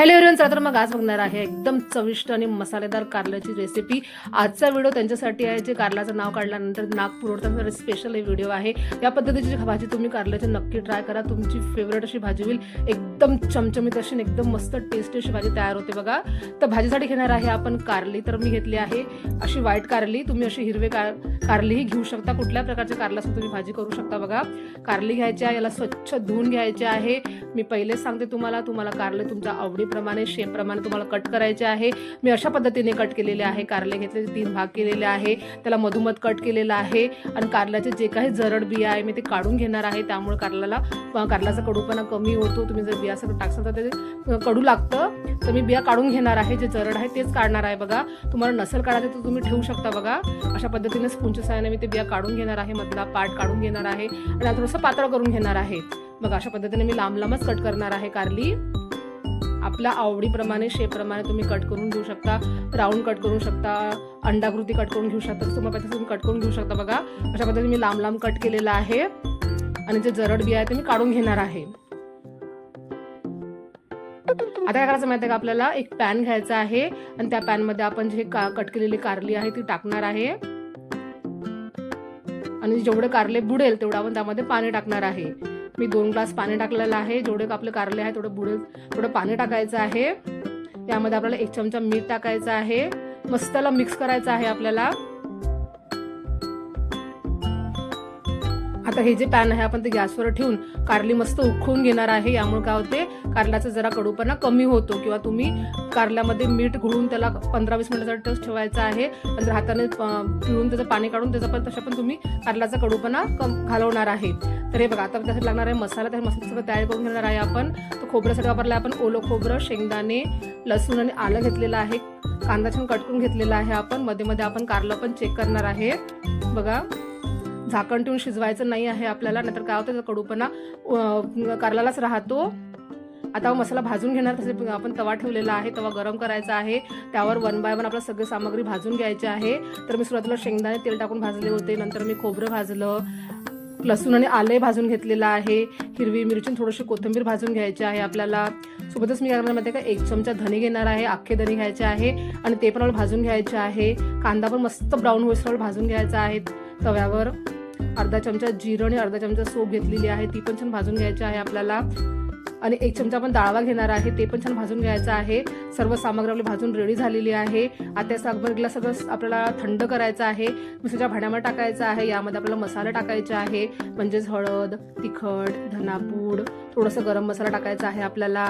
Hello everyone चला तर मग आज बघणार आहे एकदम चविष्ट आणि मसालेदार कारल्याची रेसिपी आजचा व्हिडिओ त्यांच्यासाठी आहे जे कारल्याचं नाव काढल्यानंतर नाक स्पेशल हे व्हिडिओ आहे. या पद्धतीची भाजी तुम्ही कारल्याची नक्की ट्राय करा. तुमची फेवरेट अशी भाजी होईल. एकदम चमचमीत अशी एकदम मस्त टेस्टी अशी भाजी तयार होते बघा. तर भाजीसाठी घेणार आहे आपण कारली तर मी घेतली आहे अशी व्हाईट कारली. तुम्ही अशी हिरवे कार कारलीही घेऊ शकता. कुठल्या प्रकारच्या कारल्यासून तुम्ही भाजी करू शकता बघा. कारली घ्यायची आहे याला स्वच्छ धुवून घ्यायची आहे. मी पहिलेच सांगते तुम्हाला तुम्हाला कारले तुमच्या आवडीप्रमाणे शेपप्रमाणे तुम्हाला कट करायचे आहे. मी अशा पद्धतीने कट केलेले आहे. कारले घेतले तीन भाग केलेले आहे. त्याला मधोमध कट केलेला आहे. आणि कारल्याचे जे काही जरड बिया आहे मी ते काढून घेणार आहे. त्यामुळे कारल्याला कारल्याचा कडूपणा कमी होतो. तुम्ही जर बिया सगळं टाकसाल तर ते कडू लागतं. तर मी बिया काढून घेणार आहे. जे जरड आहे तेच काढणार आहे बघा. तुम्हाला नसेल काढायचं तर तुम्ही ठेवू शकता बघा. अशा पद्धतीने स्पूनच्या सहाय्याने मी ते बिया काढून घेणार आहे. मधला पाट काढून घेणार आहे. आणि आता थोडंसं पातळ करून घेणार आहे. बघा अशा पद्धतीने मी लांब लांबच कट करणार आहे कारली. आपल्या आवडीप्रमाणे शेपप्रमाणे तुम्ही कट करून घेऊ शकता राऊंड कट करू शकता अंडाकृती कट करून घेऊ शकता तुम्हाला पाहिजे तुम्ही कट करून घेऊ शकता बघा. अशा पद्धतीने मी लांब लांब कट केलेला आहे. आणि जे जरड बिया आहे ते मी काढून घेणार आहे. आता काय करायचं माहिती आहे का आपल्याला? एक पॅन घ्यायचा आहे. आणि त्या पॅनमध्ये आपण जे का कट केलेली कारली आहे ती टाकणार आहे. आणि जेवढे कारले बुडेल तेवढं आपण त्यामध्ये पाणी टाकणार आहे. मी दोन ग्लास पाणी टाकलेलं आहे. जेवढे आपले कारले आहे तेवढं बुडे थोडं पाणी टाकायचं आहे. त्यामध्ये आपल्याला एक चमचा मीठ टाकायचं आहे. मस्तला मिक्स करायचं आहे आपल्याला. आता हे जे पॅन आहे आपण ते गॅसवर ठेवून कारली मस्त उखळून घेणार आहे. यामुळे काय होते कारल्याचा जरा कडूपणा कमी होतो किंवा तुम्ही कारल्यामध्ये मीठ घुळून त्याला पंधरा वीस मिनिटासाठी ठेवायचं आहे. नंतर हाताने पिळून त्याचं पाणी काढून त्याचा पण तशा पण तुम्ही कारल्याचा कडूपणा कम घालवणार आहे. तर हे बघा आता त्यासाठी लागणार आहे मसाला. त्या मसाला सगळं तयार करून घेणार आहे आपण. तो खोबऱ्यासाठी वापरला आपण. ओलं खोबरं शेंगदाणे लसूण आणि आलं घेतलेलं आहे. कांदा छान कट करून घेतलेला आहे आपण. मध्ये मध्ये आपण कारलं पण चेक करणार आहे. बघा. झाकण ठेवून शिजवायचं नाही आहे आपल्याला नंतर काय होतं कडूपणा कारलालाच राहतो. आता मसाला भाजून घेणार तसे आपण तवा ठेवलेला आहे तवा गरम करायचा आहे. त्यावर वन बाय वन आपलं सगळी सामग्री भाजून घ्यायची आहे. तर मी सुरुवातीला शेंगदाणे तेल टाकून भाजले होते नंतर मी खोबरं भाजलं. लसूण आणि आले भाजून घेतलेलं आहे. हिरवी मिरची थोडीशी कोथिंबीर भाजून घ्यायची आहे आपल्याला. सोबतच मी काय करणार माहिती का एक चमचा धने घेणार आहे अख्खे धने घ्यायचे आहे. आणि ते पण भाजून घ्यायचे आहे. कांदा पण मस्त ब्राऊन होईसवर भाजून घ्यायचा आहे तव्यावर. अर्धा चमचा जिरं आणि अर्धा चमचा सोप घेतलेली आहे. ती पण छान भाजून घ्यायची आहे आपल्याला. आणि एक चमचा आपण डाळवा घेणार आहे ते पण छान भाजून घ्यायचं आहे. सर्व सामग्री आपली भाजून रेडी झालेली आहे. आता सामग्रीला सगळं आपल्याला थंड करायचं आहे. मिक्सरच्या भांड्यामध्ये टाकायचं आहे. यामध्ये आपल्याला मसाले टाकायचे आहे. म्हणजेच हळद तिखट धनापूड थोडंसं गरम मसाला टाकायचा आहे आपल्याला.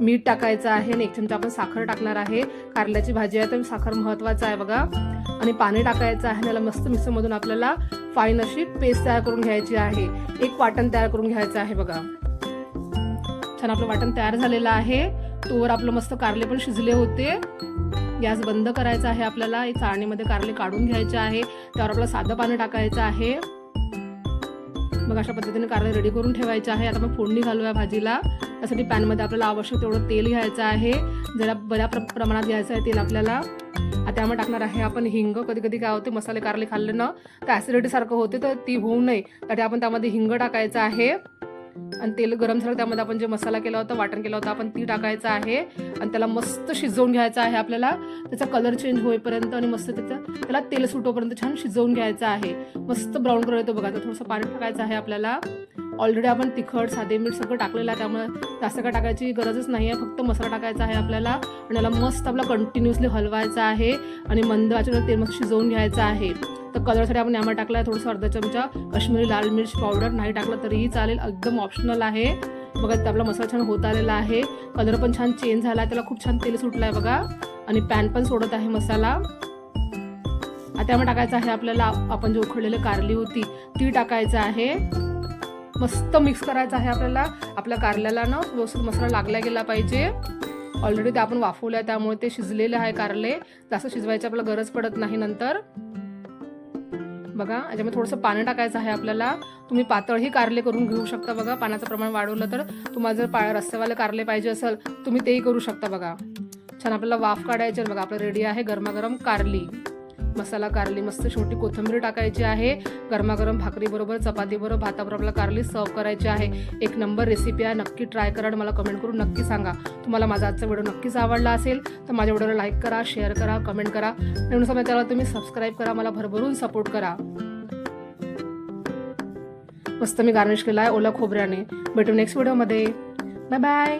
मीठ टाकायचं आहे आणि एक चमचा आपण साखर टाकणार आहे. कारल्याची भाजी आहे तर साखर महत्त्वाचं आहे बघा. आणि पाणी टाकायचं आहे त्याला मस्त मिक्सरमधून आपल्याला फाईन अशी पेस्ट तयार करून घ्यायची आहे. एक वाटण तयार करून घ्यायचं आहे बघा. छान आपलं वाटण तयार झालेलं आहे. तोवर आपलं मस्त कारले पण शिजले होते. गॅस बंद करायचा आहे आपल्याला. चाळणीमध्ये कारले काढून घ्यायचे आहे. त्यावर आपलं साधं पाणी टाकायचं आहे. मग अशा पद्धतीने कारले रेडी करून ठेवायचे आहे. आता आपण फोडणी घालूया भाजीला. त्यासाठी पॅनमध्ये आपल्याला आवश्यक तेवढं तेल घ्यायचं आहे. जरा बऱ्या प्र प्रमाणात घ्यायचं आहे तेल आपल्याला. आता त्यामुळे टाकणार आहे आपण हिंग. कधी कधी काय होते मसाले कारले खाल्ले ना तर ॲसिडिटीसारखं होते तर ती होऊ नये. त्यासाठी आपण त्यामध्ये हिंग टाकायचं आहे. आणि तेल गरम झालं त्यामध्ये आपण जे मसाला केला होता वाटण केला होता आपण ती टाकायचं आहे आणि त्याला मस्त शिजवून घ्यायचं आहे आपल्याला. त्याचा कलर चेंज होईपर्यंत आणि मस्त त्याचा त्याला तेल सुटोपर्यंत छान शिजवून घ्यायचं आहे. मस्त ब्राऊन कलर येतो बघा तर थोडंसं पाणी टाकायचं आहे आपल्याला. ऑलरेडी आपण तिखट साधे मीठ सगळं टाकलेलं आहे त्यामुळे जास्त काय टाकायची गरजच नाही आहे फक्त मसाला टाकायचा आहे आपल्याला आणि त्याला मस्त आपला कंटिन्युअसली हलवायचा आहे आणि मंद वाचून तेल मस्त शिजवून घ्यायचं आहे. तर कलरसाठी आपण यामध्ये टाकला आहे थोडंसं अर्धा चमचा काश्मीरी लाल मिर्च पावडर नाही टाकलं तरीही चालेल एकदम ऑप्शनल आहे. बघा ते आपला मसाला छान होत आलेला आहे. कलर पण छान चेंज झाला आहे त्याला खूप छान तेल सुटलं आहे बघा. आणि पॅन पण सोडत आहे मसाला. आता यामध्ये टाकायचं आहे आपल्याला आपण जे उखडलेली कारली होती ती टाकायचं आहे. मस्त मिक्स करायचं आहे आपल्याला. आपल्या कारल्याला ना व्यवस्थित मसाला लागला गेला पाहिजे. ऑलरेडी ते आपण वाफवलं आहे त्यामुळे ते शिजलेले आहे कारले. जास्त शिजवायची आपल्याला गरज पडत नाही नंतर. बघा याच्यामध्ये थोडंसं पाणी टाकायचं आहे आपल्याला. तुम्ही पातळही कारले करून घेऊ शकता बघा. पाण्याचं प्रमाण वाढवलं तर तुम्हाला जर पा रस्त्यावाले कारले पाहिजे असेल तुम्ही तेही करू शकता बघा. छान आपल्याला वाफ काढायचे बघा आपलं रेडी आहे गरमागरम कारली. मसाला कारली मस्त छोटी कोथिंबीर टाकायची आहे. गरमागरम भाकरीबरोबर चपातीबरोबर भाताबरोबर आपल्याला कारली सर्व करायची आहे. एक नंबर रेसिपी आहे नक्की ट्राय करा आणि मला कमेंट करून नक्की सांगा. तुम्हाला माझा आजचा व्हिडिओ नक्कीच आवडला असेल तर माझ्या व्हिडिओला लाईक करा शेअर करा कमेंट करा. नवीन समजा त्याला तुम्ही सबस्क्राईब करा मला भरभरून सपोर्ट करा. मस्त मी गार्निश केला आहे ओला खोबऱ्याने. भेटू नेक्स्ट व्हिडिओमध्ये बाय बाय